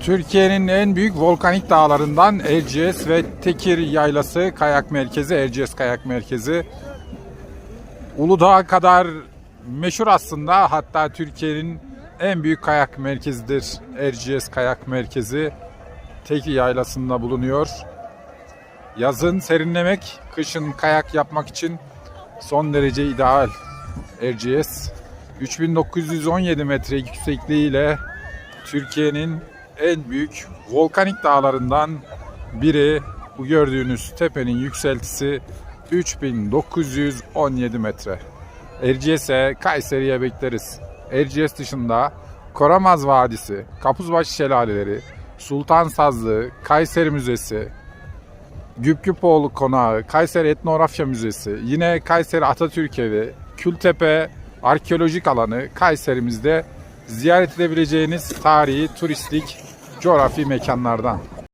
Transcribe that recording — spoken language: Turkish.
Türkiye'nin en büyük volkanik dağlarından Erciyes ve Tekir Yaylası Kayak Merkezi, Erciyes Kayak Merkezi. Uludağ kadar meşhur aslında. Hatta Türkiye'nin en büyük kayak merkezidir. Erciyes Kayak Merkezi Tekir Yaylası'nda bulunuyor. Yazın serinlemek, kışın kayak yapmak için son derece ideal. Erciyes 3917 metre yüksekliğiyle Türkiye'nin en büyük volkanik dağlarından biri. Bu gördüğünüz tepenin yükseltisi 3917 metre. Erciyes'e, Kayseri'ye bekleriz. Erciyes dışında Koramaz Vadisi, Kapuzbaşı Şelaleleri, Sultan Sazlı, Kayseri Müzesi, Güpgüpoğlu Konağı, Kayseri Etnografya Müzesi, yine Kayseri Atatürk Evi, Kültepe Arkeolojik Alanı Kayserimizde ziyaret edebileceğiniz tarihi, turistik, coğrafi mekanlardan.